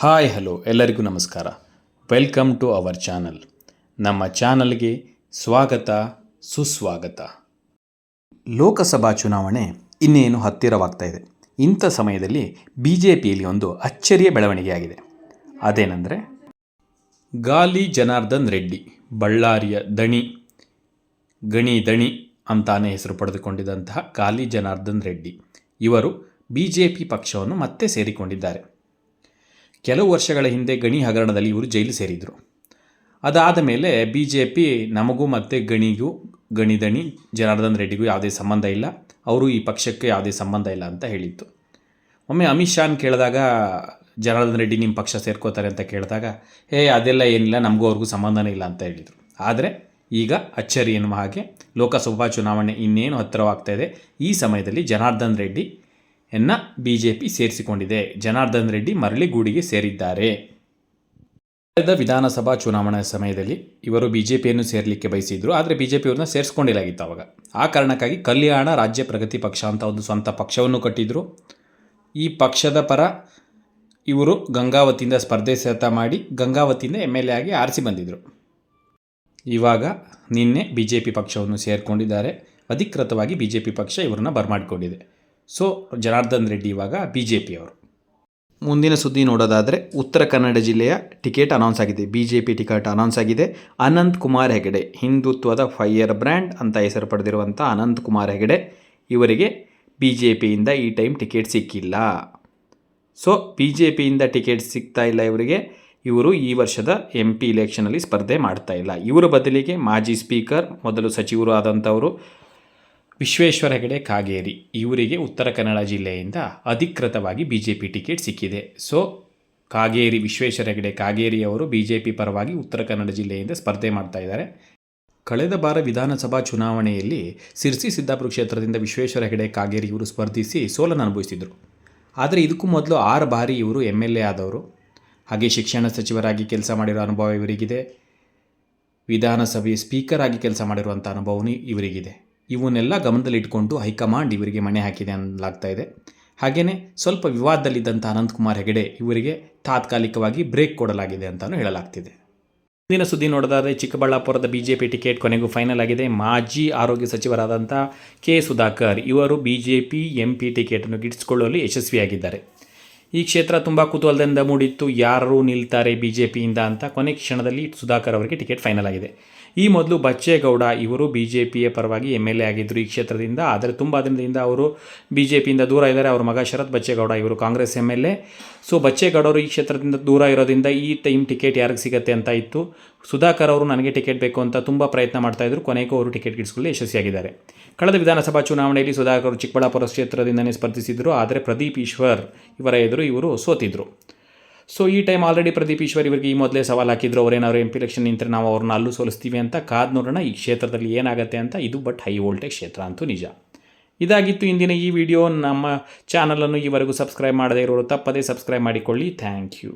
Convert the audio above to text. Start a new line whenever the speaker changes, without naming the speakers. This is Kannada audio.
ಹಾಯ್, ಹಲೋ, ಎಲ್ಲರಿಗೂ ನಮಸ್ಕಾರ. Welcome to our channel. ನಮ್ಮ ಚಾನಲ್ಗೆ ಸ್ವಾಗತ, ಸುಸ್ವಾಗತ. ಲೋಕಸಭಾ ಚುನಾವಣೆ ಇನ್ನೇನು ಹತ್ತಿರವಾಗ್ತಾ ಇದೆ. ಇಂಥ ಸಮಯದಲ್ಲಿ ಬಿ ಜೆ ಪಿಯಲ್ಲಿ ಒಂದು ಅಚ್ಚರಿಯ ಬೆಳವಣಿಗೆಯಾಗಿದೆ. ಅದೇನೆಂದರೆ, ಗಾಲಿ ಜನಾರ್ದನ್ ರೆಡ್ಡಿ, ಬಳ್ಳಾರಿಯ ದಣಿ, ಗಣಿ ದಣಿ ಅಂತಾನೆ ಹೆಸರು ಪಡೆದುಕೊಂಡಿದ್ದಂತಹ ಗಾಲಿ ಜನಾರ್ದನ್ ರೆಡ್ಡಿ. ಇವರು ಬಿ ಜೆ ಪಿ ಪಕ್ಷವನ್ನು ಮತ್ತೆ ಸೇರಿಕೊಂಡಿದ್ದಾರೆ. ಕೆಲವು ವರ್ಷಗಳ ಹಿಂದೆ ಗಣಿ ಹಗರಣದಲ್ಲಿ ಇವರು ಜೈಲು ಸೇರಿದರು. ಅದಾದ ಮೇಲೆ ಬಿ ಜೆ ಪಿ ನಮಗೂ ಮತ್ತು ಗಣಿಗೂ ಗಣಿದಣಿ ಜನಾರ್ದನ್ ರೆಡ್ಡಿಗೂ ಯಾವುದೇ ಸಂಬಂಧ ಇಲ್ಲ. ಅವರು ಈ ಪಕ್ಷಕ್ಕೆ ಯಾವುದೇ ಸಂಬಂಧ ಇಲ್ಲ ಅಂತ ಹೇಳಿತ್ತು ಒಮ್ಮೆ ಅಮಿತ್ ಶಾನ್ ಕೇಳಿದಾಗ, ಜನಾರ್ದನ್ ರೆಡ್ಡಿ ನಿಮ್ಮ ಪಕ್ಷ ಸೇರ್ಕೋತಾರೆ ಅಂತ ಕೇಳಿದಾಗ, ಹೇ, ಅದೆಲ್ಲ ಏನಿಲ್ಲ, ನಮಗೂ ಅವ್ರಿಗೂ ಸಂಬಂಧನೇ ಇಲ್ಲ ಅಂತ ಹೇಳಿದರು. ಆದರೆ ಈಗ ಅಚ್ಚರಿ ಎನ್ನುವ ಹಾಗೆ ಲೋಕಸಭಾ ಚುನಾವಣೆ ಇನ್ನೇನು ಹತ್ತಿರವಾಗ್ತಾ ಇದೆ. ಈ ಸಮಯದಲ್ಲಿ ಜನಾರ್ದನ್ ರೆಡ್ಡಿ ಎನ್ನ ಬಿಜೆಪಿ ಸೇರಿಸಿಕೊಂಡಿದೆ. ಜನಾರ್ದನ್ ರೆಡ್ಡಿ ಮರಳಿ ಗೂಡಿಗೆ ಸೇರಿದ್ದಾರೆ. ಕಳೆದ ವಿಧಾನಸಭಾ ಚುನಾವಣಾ ಸಮಯದಲ್ಲಿ ಇವರು ಬಿಜೆಪಿಯನ್ನು ಸೇರಲಿಕ್ಕೆ ಬಯಸಿದ್ರು. ಆದರೆ ಬಿ ಜೆ ಪಿಯವ್ರನ್ನ ಸೇರಿಸ್ಕೊಂಡಿಲ್ಲಾಗಿತ್ತು ಅವಾಗ. ಆ ಕಾರಣಕ್ಕಾಗಿ ಕಲ್ಯಾಣ ರಾಜ್ಯ ಪ್ರಗತಿ ಪಕ್ಷ ಅಂತ ಒಂದು ಸ್ವಂತ ಪಕ್ಷವನ್ನು ಕಟ್ಟಿದ್ರು. ಈ ಪಕ್ಷದ ಪರ ಇವರು ಗಂಗಾವತಿಯಿಂದ ಸ್ಪರ್ಧೆ ಸತ ಮಾಡಿ ಗಂಗಾವತಿಯಿಂದ ಎಂ ಎಲ್ ಎ ಆಗಿ ಆರಿಸಿ ಬಂದಿದ್ದರು ಇವಾಗ ನಿನ್ನೆ ಬಿ ಜೆ ಪಿ ಪಕ್ಷವನ್ನು ಸೇರಿಕೊಂಡಿದ್ದಾರೆ. ಅಧಿಕೃತವಾಗಿ ಬಿ ಜೆ ಪಿ ಪಕ್ಷ ಇವರನ್ನ ಬರಮಾಡಿಕೊಂಡಿದೆ. ಸೊ ಜನಾರ್ದನ್ ರೆಡ್ಡಿ ಇವಾಗ ಬಿ ಜೆ ಪಿಯವರು ಮುಂದಿನ ಸುದ್ದಿ ನೋಡೋದಾದರೆ ಉತ್ತರ ಕನ್ನಡ ಜಿಲ್ಲೆಯ ಟಿಕೆಟ್ ಅನೌನ್ಸ್ ಆಗಿದೆ. B J P ticket announce ಆಗಿದೆ. ಅನಂತ್ ಕುಮಾರ್ ಹೆಗಡೆ, ಹಿಂದುತ್ವದ ಫೈಯರ್ ಬ್ರ್ಯಾಂಡ್ ಅಂತ ಹೆಸರು ಪಡೆದಿರುವಂಥ ಅನಂತ್ ಕುಮಾರ್ ಹೆಗಡೆ, ಇವರಿಗೆ ಬಿ ಜೆ ಪಿಯಿಂದ ಈ ಟೈಮ್ ಟಿಕೆಟ್ ಸಿಕ್ಕಿಲ್ಲ. ಸೊ ಬಿ ಜೆ ಪಿಯಿಂದ ಟಿಕೆಟ್ ಸಿಗ್ತಾ ಇಲ್ಲ ಇವರಿಗೆ. ಇವರು ಈ ವರ್ಷದ ಎಂ ಪಿ ಇಲೆಕ್ಷನಲ್ಲಿ ಸ್ಪರ್ಧೆ ಮಾಡ್ತಾ ಇಲ್ಲ. ಇವರ ಬದಲಿಗೆ ಮಾಜಿ ಸ್ಪೀಕರ್ ಮೊದಲು ಸಚಿವರು ಆದಂಥವರು ವಿಶ್ವೇಶ್ವರ ಹೆಗಡೆ ಕಾಗೇರಿ. ಇವರಿಗೆ ಉತ್ತರ ಕನ್ನಡ ಜಿಲ್ಲೆಯಿಂದ ಅಧಿಕೃತವಾಗಿ ಬಿ ಜೆ ಪಿ ಟಿಕೆಟ್ ಸಿಕ್ಕಿದೆ. ಸೊ, ಕಾಗೇರಿ, ವಿಶ್ವೇಶ್ವರ ಹೆಗಡೆ ಕಾಗೇರಿಯವರು ಬಿ ಜೆ ಪಿ ಪರವಾಗಿ ಉತ್ತರ ಕನ್ನಡ ಜಿಲ್ಲೆಯಿಂದ ಸ್ಪರ್ಧೆ ಮಾಡ್ತಾ ಇದ್ದಾರೆ. ಕಳೆದ ಬಾರ ವಿಧಾನಸಭಾ ಚುನಾವಣೆಯಲ್ಲಿ ಸಿರ್ಸಿ ಸಿದ್ದಾಪುರ ಕ್ಷೇತ್ರದಿಂದ ವಿಶ್ವೇಶ್ವರ ಹೆಗಡೆ ಕಾಗೇರಿ ಇವರು ಸ್ಪರ್ಧಿಸಿ ಸೋಲನ್ನು ಅನುಭವಿಸಿದರು. ಆದರೆ ಇದಕ್ಕೂ ಮೊದಲು ಆರು ಬಾರಿ ಇವರು ಎಂ ಎಲ್ ಎ ಆದವರು. ಹಾಗೆ ಶಿಕ್ಷಣ ಸಚಿವರಾಗಿ ಕೆಲಸ ಮಾಡಿರೋ ಅನುಭವ ಇವರಿಗಿದೆ. ವಿಧಾನಸಭೆ ಸ್ಪೀಕರ್ ಆಗಿ ಕೆಲಸ ಮಾಡಿರುವಂಥ ಅನುಭವವೂ ಇವರಿಗಿದೆ. ಇವನ್ನೆಲ್ಲ ಗಮನದಲ್ಲಿಟ್ಕೊಂಡು ಹೈಕಮಾಂಡ್ ಇವರಿಗೆ ಮಣೆ ಹಾಕಿದೆ ಅನ್ನಲಾಗ್ತಾ ಇದೆ. ಹಾಗೆಯೇ ಸ್ವಲ್ಪ ವಿವಾದದಲ್ಲಿದ್ದಂಥ ಅನಂತಕುಮಾರ್ ಹೆಗಡೆ ಇವರಿಗೆ ತಾತ್ಕಾಲಿಕವಾಗಿ ಬ್ರೇಕ್ ಕೊಡಲಾಗಿದೆ ಅಂತಲೂ ಹೇಳಲಾಗ್ತಿದೆ. ಮುಂದಿನ ಸುದ್ದಿ ನೋಡೋದಾದರೆ ಚಿಕ್ಕಬಳ್ಳಾಪುರದ ಬಿ ಜೆ ಪಿ ಟಿಕೆಟ್ ಕೊನೆಗೂ ಫೈನಲ್ ಆಗಿದೆ. ಮಾಜಿ ಆರೋಗ್ಯ ಸಚಿವರಾದಂಥ ಕೆ ಸುಧಾಕರ್ ಇವರು B J P M P ಟಿಕೆಟನ್ನು ಗಿಟ್ಟಿಸಿಕೊಳ್ಳಲು ಯಶಸ್ವಿಯಾಗಿದ್ದಾರೆ. ಈ ಕ್ಷೇತ್ರ ತುಂಬ ಕುತೂಹಲದಿಂದ ಮೂಡಿತ್ತು. ಯಾರು ನಿಲ್ತಾರೆ ಬಿ ಜೆ ಪಿಯಿಂದ ಅಂತ ಕೊನೆ ಕ್ಷಣದಲ್ಲಿ ಸುಧಾಕರ್ ಅವರಿಗೆ ಟಿಕೆಟ್ ಫೈನಲ್ ಆಗಿದೆ. ಈ ಮೊದಲು ಬಚ್ಚೇಗೌಡ ಇವರು ಬಿ ಜೆ ಪಿಯ ಪರವಾಗಿ ಎಂ ಎಲ್ ಎ ಆಗಿದ್ದರು ಈ ಕ್ಷೇತ್ರದಿಂದ. ಆದರೆ ತುಂಬ ದಿನದಿಂದ ಅವರು ಬಿ ಜೆ ಪಿಯಿಂದ ದೂರ ಇದ್ದಾರೆ. ಅವರ ಮಗ ಶರತ್ ಬಚ್ಚೇಗೌಡ ಇವರು Congress M L A. So ಬಚ್ಚೇಗೌಡರು ಈ ಕ್ಷೇತ್ರದಿಂದ ದೂರ ಇರೋದ್ರಿಂದ ಈ ಟೈಮ್ ಟಿಕೆಟ್ ಯಾರಿಗೆ ಸಿಗುತ್ತೆ ಅಂತ ಇತ್ತು. ಸುಧಾಕರ್ ಅವರು ನನಗೆ ಟಿಕೆಟ್ ಬೇಕು ಅಂತ ತುಂಬ ಪ್ರಯತ್ನ ಮಾಡ್ತಾಯಿದ್ರು ಕೊನೆಗೂ ಅವರು ಟಿಕೆಟ್ ಗಿಡಿಸ್ಕೊಳ್ಳಿ ಯಶಸ್ವಿಯಾಗಿದ್ದಾರೆ. ಕಳೆದ ವಿಧಾನಸಭಾ ಚುನಾವಣೆಯಲ್ಲಿ ಸುಧಾಕರ್ ಅವರು ಚಿಕ್ಕಬಳ್ಳಾಪುರ ಕ್ಷೇತ್ರದಿಂದಲೇ ಸ್ಪರ್ಧಿಸಿದರು. ಆದರೆ ಪ್ರದೀಪ್ ಈಶ್ವರ್ ಇವರ ಎದುರು ಇವರು ಸೋತಿದ್ರು. ಸೊ ಈ ಟೈಮ್ ಆಲ್ರೆಡಿ ಪ್ರದೀಪ್ ಈಶ್ವರ್ ಇವರಿಗೆ ಈ ಮೊದಲೇ ಸವಾಲು ಹಾಕಿದ್ರು. ಅವರೇನಾದ್ರು ಎಂ ಪಿ ಎಲೆಕ್ಷನ್ ನಿಂತರೆ ನಾವು ಅವ್ರನ್ನ ಅಲ್ಲೂ ಸೋಲಿಸ್ತೀವಿ ಅಂತ ಕಾದ್ ನೋಡೋಣ, ಈ ಕ್ಷೇತ್ರದಲ್ಲಿ ಏನಾಗುತ್ತೆ ಅಂತ. ಇದು ಬಟ್ ಹೈ ವೋಲ್ಟೇಜ್ ಕ್ಷೇತ್ರ ಅಂತೂ ನಿಜ. ಇದಾಗಿತ್ತು ಇಂದಿನ ಈ ವಿಡಿಯೋ ನಮ್ಮ ಚಾನಲನ್ನು ಈವರೆಗೂ ಸಬ್ಸ್ಕ್ರೈಬ್ ಮಾಡದೇ ಇರೋರು ತಪ್ಪದೇ ಸಬ್ಸ್ಕ್ರೈಬ್ ಮಾಡಿಕೊಳ್ಳಿ. Thank you